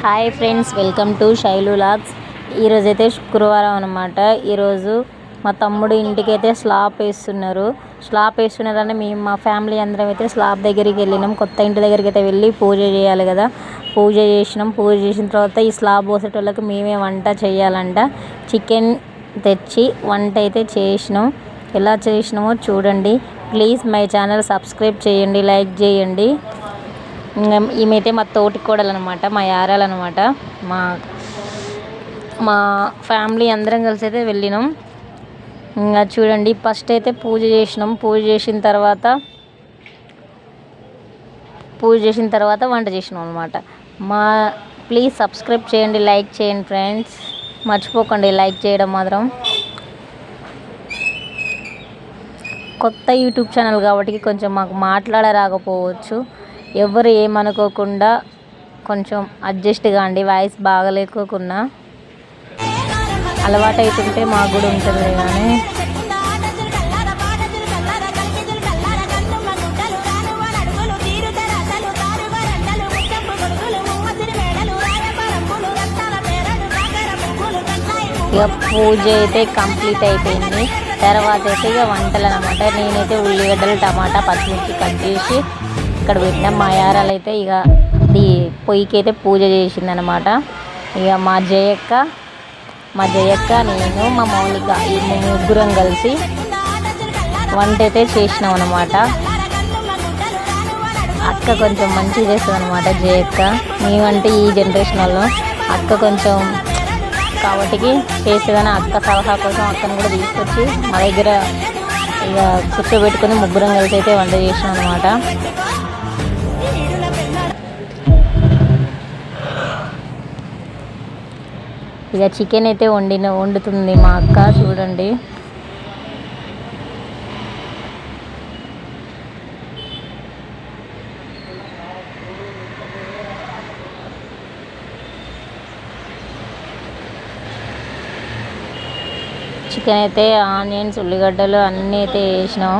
Hi friends welcome to Sailu logs. ఈరోజు అయితే శుక్రవారం అనమాట ఈరోజు మా తమ్ముడు ఇంటికైతే స్లాబ్ వేస్తున్నారు. స్లాబ్ వేస్తున్నారని మేము మా ఫ్యామిలీ అందరం అయితే స్లాబ్ దగ్గరికి వెళ్ళినాం. కొత్త ఇంటి దగ్గరికి అయితే వెళ్ళి పూజ చేయాలి కదా. పూజ చేసినాం. పూజ చేసిన తర్వాత ఈ స్లాబ్ పోసేటోళ్ళకి మేమే వంట చేయాలంట. చికెన్ తెచ్చి వంట అయితే చేసినాం. ఎలా చేసినామో చూడండి. ప్లీజ్ మై ఛానల్ సబ్స్క్రైబ్ చేయండి లైక్ చేయండి. ఇంకా ఈమెయితే మా తోటి కోడలు అనమాట మా యారాలన్నమాట మా మా ఫ్యామిలీ అందరం కలిసి అయితే వెళ్ళినాం. ఇంకా చూడండి ఫస్ట్ అయితే పూజ చేసినాం. పూజ చేసిన తర్వాత పూజ చేసిన తర్వాత వంట చేసినాం అనమాట మా ప్లీజ్ సబ్స్క్రైబ్ చేయండి లైక్ చేయండి ఫ్రెండ్స్ మర్చిపోకండి లైక్ చేయడం మాత్రం. కొత్త యూట్యూబ్ ఛానల్ కాబట్టి కొంచెం మాకు మాట్లాడరాకపోవచ్చు. ఎవరు ఏమనుకోకుండా కొంచెం అడ్జస్ట్ కాండి వాయిస్ బాగలేకోకున్నా. అలవాటు అవుతుంటే మాకు కూడా ఉంటుంది కానీ. ఇక పూజ అయితే కంప్లీట్ అయిపోయింది. తర్వాత అయితే ఇక వంటలు అనమాట నేనైతే ఉల్లిగడ్డలు టమాటా పచ్చిమిర్చి కట్ చేసి ఇక్కడ పెట్టిన మా యారాలు అయితే ఇక అది పొయ్యికి అయితే పూజ చేసిందనమాట ఇక మా జయక్క మా జయక్క నేను మా మౌలిక ఈ ముగ్గురం కలిసి వంట అయితే చేసినాం అనమాట అక్క కొంచెం మంచిగా చేస్తుంది అనమాట జయక్క. మేమంటే ఈ జనరేషన్ వాళ్ళు. అక్క కొంచెం కాబట్టి చేసేదని అక్క సలహా కోసం అక్కను కూడా తీసుకొచ్చి మా దగ్గర ఇక కూర్చోబెట్టుకుని ముగ్గురం కలిసి అయితే వంట చేసినాం అనమాట ఇక చికెన్ అయితే వండిన వండుతుంది మా అక్క చూడండి. చికెన్ అయితే ఆనియన్స్ ఉల్లిగడ్డలు అన్నీ అయితే వేసినాం.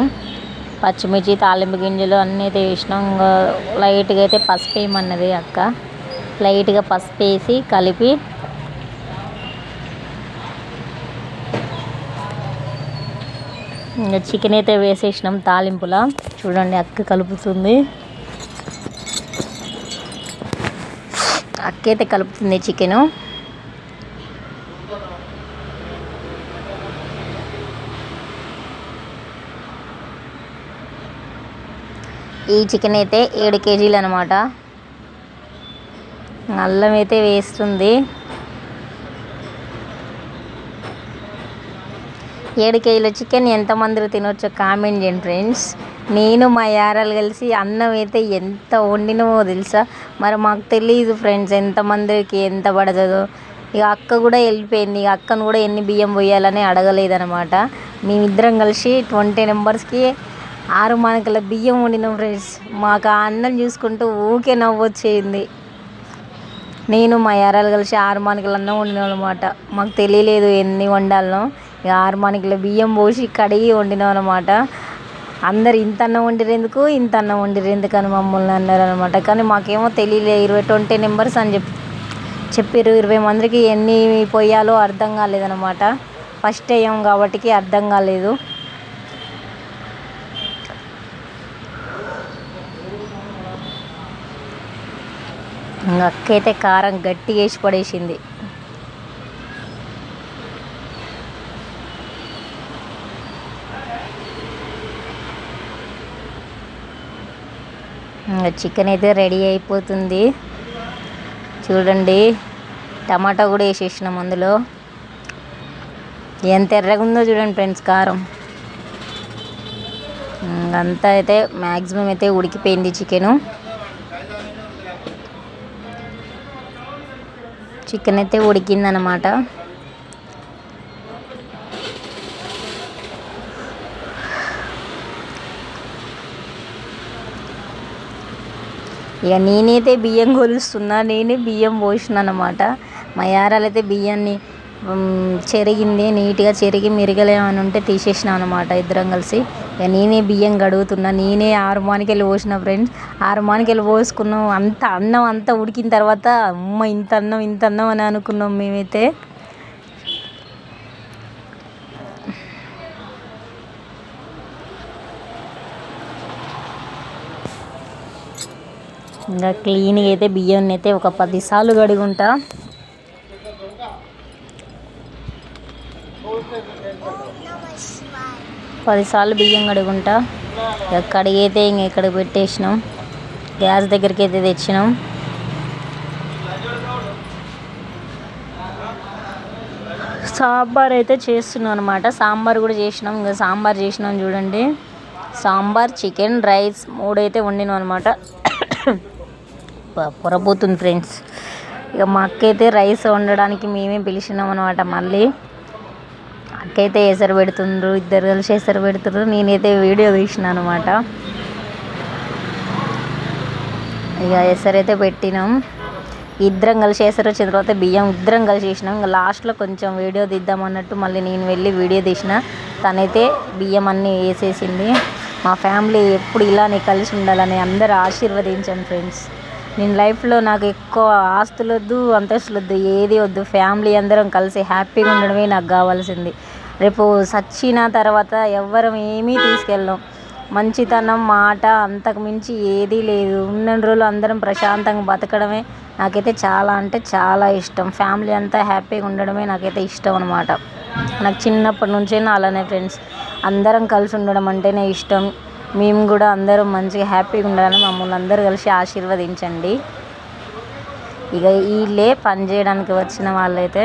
పచ్చిమిర్చి తాలింపు గింజలు అన్నీ అయితే వేసినాం ఇంకా లైట్గా అయితే పసుపు వేయమన్నది అక్క. లైట్గా పసుపు వేసి కలిపి ఇంకా చికెన్ అయితే వేసేసినాం తాలింపులా. చూడండి అక్క కలుపుతుంది. అక్క అయితే కలుపుతుంది చికెను. ఈ చికెన్ అయితే ఏడు కేజీలు అనమాట అల్లం అయితే వేస్తుంది. ఏడు కేజీల చికెన్ ఎంతమంది తినొచ్చో కామెంట్ చేయండి ఫ్రెండ్స్ నేను మా యారాలు కలిసి అన్నం అయితే ఎంత వండినమో తెలుసా? మరి మాకు తెలియదు ఫ్రెండ్స్ ఎంతమందికి ఎంత పడుతుందో. ఇక అక్క కూడా వెళ్ళిపోయింది. ఇక అక్కను కూడా ఎన్ని బియ్యం పోయాలని అడగలేదనమాట మేమిద్దరం కలిసి ట్వంటీ నెంబర్స్కి ఆరు మనకల బియ్యం వండినాం ఫ్రెండ్స్. మాకు ఆ అన్నం చూసుకుంటూ ఊకే నవ్వొచ్చేయింది నేను మా యారాలు కలిసి ఆరు మనకల అన్నం వండినాం అనమాట మాకు తెలియలేదు ఎన్ని వండాలనో. ఇక ఆరు మనకల బియ్యం పోసి కడిగి వండినాం అనమాట అందరు ఇంత అన్నం వండిరేందుకు ఇంత అన్నం వండిరేందుకు అని మమ్మల్ని అన్నారు అనమాట కానీ మాకేమో తెలియలేదు ఇరవై ట్వంటీ నెంబర్స్ అని చెప్పి చెప్పారు ఇరవై మందికి ఎన్ని పోయాలో అర్థం కాలేదనమాట ఫస్ట్ అయ్యాం కాబట్టి అర్థం కాలేదు. అక్క కారం గట్టి వేసి పడేసింది. చికెన్ అయితే రెడీ అయిపోతుంది. చూడండి టమాటా కూడా వేసేసినాం అందులో. ఎంత ఎర్రగా ఉందో చూడండి ఫ్రెండ్స్ కారం. అంతా అయితే మ్యాక్సిమం అయితే ఉడికిపోయింది చికెను చికెన్ అయితే ఉడికిందనమాట. ఇక నేనైతే బియ్యం కొలుస్తున్నా నేనే బియ్యం పోసిన అనమాట మా యారాలు అయితే బియ్యాన్ని చెరిగింది నీట్గా చెరిగి మిరగలేమని ఉంటే తీసేసిన అనమాట ఇద్దరం కలిసి. ఇక నేనే బియ్యం కడుగుతున్నా నేనే ఆరు మానికెళ్ళి పోసిన ఫ్రెండ్స్. ఆరు మానికెళ్ళి పోసుకున్నాం అంత అన్నం అంతా ఉడికిన తర్వాత అమ్మ ఇంత అన్నం ఇంత అన్నం అని అనుకున్నాం మేమైతే. ఇంకా క్లీన్గా అయితే బియ్యాన్ని అయితే ఒక పదిసార్లు కడుగుంటా. పదిసార్లు బియ్యం కడుగుంటా. కడిగైతే ఇంక ఇక్కడ పెట్టేసినాం. గ్యాస్ దగ్గరికి అయితే తెచ్చినాం. సాంబార్ అయితే చేస్తున్నాం అనమాట సాంబార్ కూడా చేసినాం. ఇంకా సాంబార్ చేసినాం చూడండి. సాంబార్ చికెన్ రైస్ మూడైతే వండినాం అనమాట పొరబోతుంది ఫ్రెండ్స్. ఇక మా అక్క అయితే రైస్ వండడానికి మేమే పిలిచినాం అనమాట మళ్ళీ. అక్కయితే ఎసరు పెడుతుండ్రు ఇద్దరు కలిసి ఎసరు పెడుతుండ్రు నేనైతే వీడియో తీసిన అనమాట ఇక ఎసరైతే పెట్టినాం. ఇద్దరం కలిసి ఎసరు వచ్చిన తర్వాత బియ్యం ఇద్దరం కలిసి వేసినాం. ఇంకా లాస్ట్లో కొంచెం వీడియో తీద్దాం అన్నట్టు మళ్ళీ నేను వెళ్ళి వీడియో తీసిన. తనైతే బియ్యం అన్నీ వేసేసింది. మా ఫ్యామిలీ ఎప్పుడు ఇలానే కలిసి ఉండాలని అందరూ ఆశీర్వదించాను ఫ్రెండ్స్. నేను లైఫ్లో నాకు ఎక్కువ ఆస్తులు వద్దు అంతస్తులు వద్దు ఏది వద్దు. ఫ్యామిలీ అందరం కలిసి హ్యాపీగా ఉండడమే నాకు కావాల్సింది. రేపు సచ్చిన తర్వాత ఎవ్వరం ఏమీ తీసుకెళ్ళాం. మంచితనం మాట అంతకు మించి ఏదీ లేదు. ఉన్న రోజులు అందరం ప్రశాంతంగా బతకడమే నాకైతే చాలా అంటే చాలా ఇష్టం. ఫ్యామిలీ అంతా హ్యాపీగా ఉండడమే నాకైతే ఇష్టం అనమాట నాకు చిన్నప్పటి నుంచే అలానే ఫ్రెండ్స్. అందరం కలిసి ఉండడం అంటేనే ఇష్టం. మేము కూడా అందరం మంచిగా హ్యాపీగా ఉండాలని మమ్మల్ని అందరూ కలిసి ఆశీర్వదించండి. ఇక వీళ్ళే పని చేయడానికి వచ్చిన వాళ్ళైతే